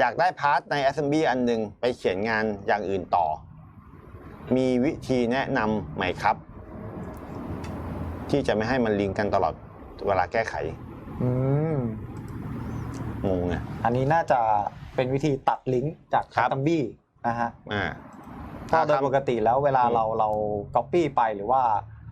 อยากได้พาร์ทใน Assembly อันหนึงไปเขียนงานอย่างอื่นต่อ มีวิธีแนะนำไหมครับ ที่จะไม่ให้มันลิงก์กันตลอดเวลาแก้ไขอืมงงไง อันนี้น่าจะเป็นวิธีตัดลิงก์จากครับคัมบี้นะฮะอ่าก็โดยปกติแล้วเวลาอืม เราเรา copy ไปหรือว่า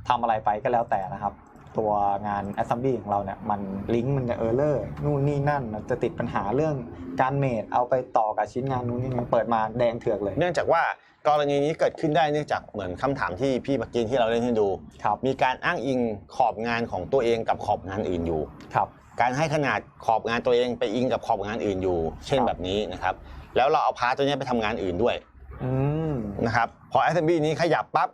ทำอะไรไปก็แล้วแต่นะครับ ตัวงาน assembly ของเราเนี่ยมันลิงก์มันจะเออร์เลอร์นู่นนี่นั่นมันจะติดปัญหาเรื่องการเมดเอาไปต่อกับชิ้นงานนู้นนี่นั่นเปิดมาแดงเถือกเลย เนื่องจากว่ากรณีนี้เกิดขึ้นได้เนื่องจากเหมือนคำถามที่พี่เมื่อกี้ที่เราเล่นให้ดูครับมีการอ้างอิงขอบงานของตัวเองกับขอบงานอื่นอยู่ครับการให้ขนาดขอบงานตัวเองไปอิงกับขอบงานอื่นอยู่ เช่นครับแบบนี้นะครับ แล้วเราเอาพาร์ทตัวเนี้ยไปทำงานอื่นด้วยอืมนะครับพอ Assembly นี้ขยับปั๊บ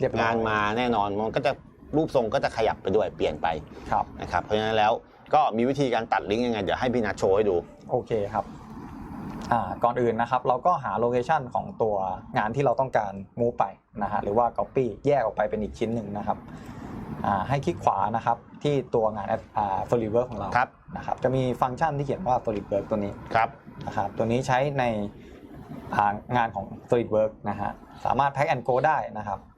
เรียบร้อยงานมาแน่นอนมันก็จะ รูปทรงก็จะขยับไปด้วยเปลี่ยนไปครับนะครับ เพราะฉะนั้นแล้วก็มีวิธีการตัดลิงก์ยังไงเดี๋ยวให้พี่นัทโชว์ให้ดู โอเคครับอ่าก่อนอื่นนะครับ เราก็หาโลเคชันของตัวงานที่เราต้องการมูไปนะฮะหรือว่า Copy แยกออกไปเป็นอีกชิ้นหนึ่งนะครับอ่าให้คลิกขวานะครับที่ตัวงานอ่า SolidWorks ของเราครับนะครับจะมีฟังก์ชันที่เขียนว่า SolidWorks ตัวนี้ครับนะครับตัวนี้ใช้ในอ่างานของ SolidWorks นะฮะสามารถ Pack and Go ได้นะครับอ่า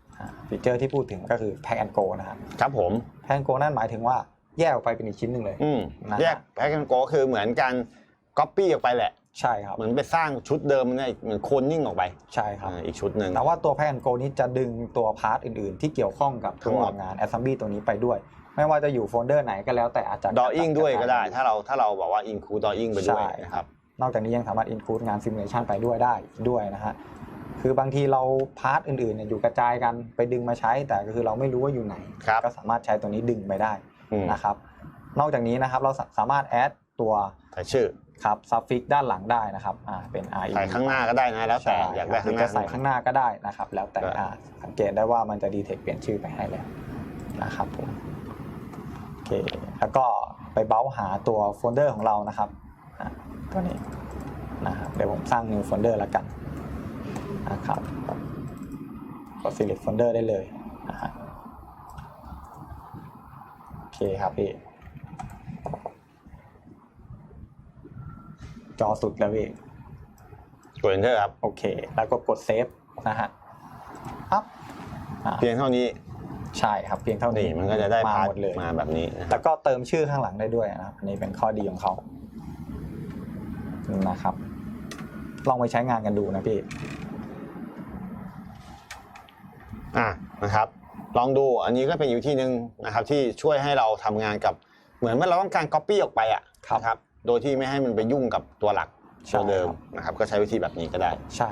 ฟีเจอร์ที่พูดถึงก็คือ Pack and Go นะครับครับผม Pack and Go นั่นหมายถึงว่าแยกออกไปเป็นอีกชิ้นหนึ่งเลยอืมนะฮะแยกแพ็กกันโกคือเหมือนการก๊อปปี้ออกไปแหละใช่ครับเหมือนไปสร้างชุดเดิมเนี่ยเหมือนโคนนิ่งออกไปใช่ครับอ่าอีกชุดหนึ่งแต่ว่าตัว Pack and Go นี้จะดึงตัวพาร์ทอื่นๆ ที่เกี่ยวข้องกับทั้ตังวหมดงาน Assembly ตัวนี้ไปด้วย ไม่ว่าจะอยู่โฟลเดอร์ไหนก็แล้วแต่อาจจะดอ i ิงด้วยก็ได้จัถ้าเราถ้าเราบอกว่า include ดอ i ิงไปด้วยใช่นะครับนอกจากนี้ยังสามารถ include งาน simulation ไปด้วยได้ด้วยนะฮะ คือบางทีเราพาร์ทอื่นๆเนี่ยอยู่กระจายกันไปดึงมาใช้ แต่ก็คือเราไม่รู้ว่าอยู่ไหน ครับก็สามารถใช้ตัวนี้ดึงไปได้อืมนะครับ นอกจากนี้นะครับเราสาสามารถแอดตัวใส่ชื่อครับ suffix ด้านหลังได้นะครับอ่าเป็น re ใส่ข้างหน้าก็ได้นะแล้วแต่ใช่อยากได้ครับข้างหน้า จะใส่ข้างหน้าก็ได้นะครับ แล้วแต่ก็อ่าสังเกตได้ว่ามันจะดีเทคเปลี่ยนชื่อไปให้แล้วนะครับผมโอเคแล้วก็ไปเบ้าหาตัวโฟลเดอร์ของเรานะครับอะตัวนี้นะครับเดี๋ยวผมสร้าง new folder แล้วกัน นะครับกด select folder ได้เลยนะฮะโอเคครับพี่จอสุดแล้วพี่กด enter ครับ โอเค แล้วก็กดเซฟนะฮะปั๊บอ่าเพียงเท่านี้ใช่ครับเพียงเท่านี้นี่มันก็จะได้มาพาร์ทหมดเลย มาแบบนี้นะครับแล้วก็เติมชื่อข้างหลังได้ด้วยนะครับอันนี้เป็นข้อดีของเขานะครับ ลองไปใช้งานกันดูนะพี่ อะนะครับ ลองดูอันนี้ก็เป็นอยู่ที่หนึ่งนะครับ ที่ช่วยให้เราทำงานกับเหมือนเมื่อเราต้องการ copy ออกไปอะครับนะครับ โดยที่ไม่ให้มันไปยุ่งกับตัวหลักใช่ตัวเดิมครับนะครับ ก็ใช้วิธีแบบนี้ก็ได้ ใช่